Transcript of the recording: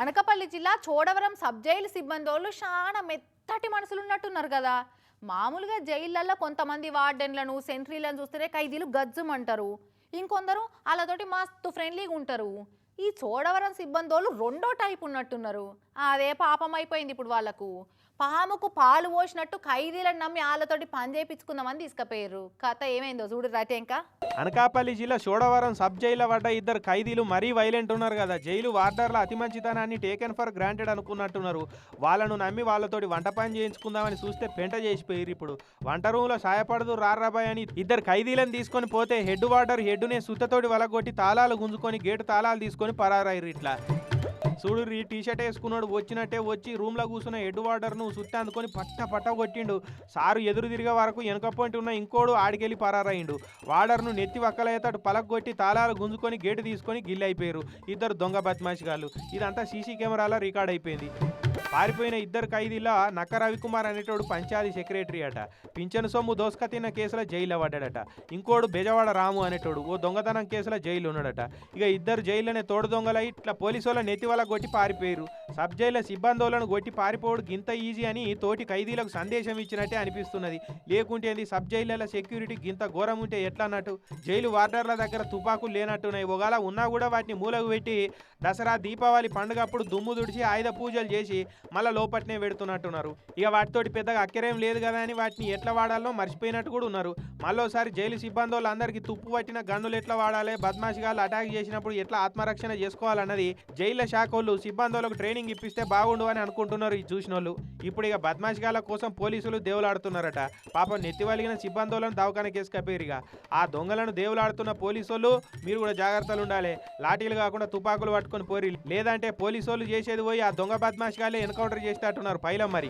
అనకపల్లి జిల్లా Chodavaram sub jail సిబ్బందోళ్ళు చాలా మెత్తటి మనసులు ఉన్నట్టున్నారు కదా. మామూలుగా జైళ్ళల్లో కొంతమంది వార్డెన్లను సెంట్రీలను చూస్తేనే ఖైదీలు గజ్జమంటారు. ఇంకొందరు వాళ్ళతోటి మస్తు ఫ్రెండ్లీగా ఉంటారు. ఈ చోడవరం సిబ్బందోళ్ళు రెండో టైప్ ఉన్నట్టున్నారు. అదే పాపం అయిపోయింది ఇప్పుడు వాళ్ళకు. పాముకు పాలు పోసినట్టు ఖైదీలను నమ్మి వాళ్ళతోటి పని చేయించుకుందామని తీసుకుపోయారు కథ ఏమైందో చూడు రైతే ఇంకా అనకాపల్లి జిల్లా షోడవరం సబ్ జైల్లో పడ్డ ఇద్దరు ఖైదీలు మరీ వైలెంట్ ఉన్నారు కదా. జైలు వార్డర్ల అతి మంచితనాన్ని టేకెన్ ఫర్ గ్రాంటెడ్ అనుకున్నట్టున్నారు. వాళ్ళను నమ్మి వాళ్ళతోటి వంట పని చేయించుకుందామని చూస్తే పెంట చేసిపోయారు ఇప్పుడు. వంట రూమ్లో సాయపడదు రారాబాయ్ అని ఇద్దరు ఖైదీలను తీసుకొని పోతే హెడ్ వార్డర్ హెడ్నే సుత్తతోటి వలగొట్టి తాళాలు గుంజుకొని గేటు తాళాలు తీసుకొని పరారారు ఇట్లా. చూడు ఈ టీ షర్ట్ వేసుకున్నాడు వచ్చినట్టే వచ్చి రూమ్లో కూర్చున్న హెడ్ వార్డర్ను సుత్తి అందుకొని పట్ట పట్ట కొట్టిండు. సారు ఎదురు తిరిగే వరకు వెనక పాయింట్ ఉన్న ఇంకోడు ఆడికెళ్ళి పరారయిండు. వార్డర్ను నెత్తి వక్కలయ్యేటట్టు పలక కొట్టి తాళాలు గుంజుకొని గేటు తీసుకొని గిల్లి అయిపోయారు. ఇద్దరు దొంగ బద్మాషిగాళ్ళు. ఇదంతా సీసీ కెమెరాలో రికార్డ్ అయిపోయింది. పారిపోయిన ఇద్దరు ఖైదీల నక్క రవికుమార్ అనేటోడు పంచాయతీ సెక్రటరీ అట. పింఛను సొమ్ము దోసుక తిన్న కేసులో జైల్లో పడ్డాడట. ఇంకోడు బెజవాడ రాము అనేటోడు ఓ దొంగతనం కేసులో జైలు ఉన్నాడట. ఇక ఇద్దరు జైల్లోనే తోడు దొంగలై ఇట్లా పోలీసు వాళ్ళ నెత్తి వాళ్ళ కొట్టి పారిపోయారు సబ్ జైల్లో సిబ్బందులను కొట్టి పారిపోవడు గింత ఈజీ అని తోటి ఖైదీలకు సందేశం ఇచ్చినట్టే అనిపిస్తున్నది. లేకుంటే అది సబ్ జైళ్ళ సెక్యూరిటీ గింత ఘోరం ఉంటే ఎట్లా అన్నట్టు? జైలు వార్డర్ల దగ్గర తుపాకులు లేనట్టున్నాయి. ఒకవేళ ఉన్నా కూడా వాటిని మూలకు పెట్టి దసరా దీపావళి పండుగ అప్పుడు దుమ్ము దుడిచి ఆయుధ పూజలు చేసి మళ్ళీ లోపట్నే పెడుతున్నట్టున్నారు. ఇక వాటితోటి పెద్దగా అక్కరేం లేదు కదా అని వాటిని ఎట్లా వాడాలో మర్చిపోయినట్టు కూడా ఉన్నారు. మళ్ళోసారి జైలు సిబ్బంది వాళ్ళందరికీ తుప్పు పట్టిన గన్నులు ఎట్లా వాడాలి బద్మాషిగాళ్ళు అటాక్ చేసినప్పుడు ఎట్లా ఆత్మరక్షణ చేసుకోవాలన్నది జైళ్ళ శాఖ వాళ్ళు సిబ్బంది ట్రైనింగ్ ఇప్పిస్తే బాగుండు అని అనుకుంటున్నారు ఈ చూసిన వాళ్ళు ఇప్పుడు ఇక బద్మాషిగాల కోసం పోలీసులు దేవులాడుతున్నారట. పాపం నెత్తివలిగిన సిబ్బందులను దవాఖాన దవాఖానకి వేసుకపోయారు ఇక. ఆ దొంగలను దేవులాడుతున్న పోలీసు మీరు కూడా జాగ్రత్తలు ఉండాలి. లాఠీలు కాకుండా తుపాకులు పట్టుకొని పోరి. లేదంటే పోలీసు వాళ్ళు చేసేది పోయి ఆ దొంగ బద్మాషిగాలే ఎన్కౌంటర్ చేసేటట్టున్నారు పైలం మరి.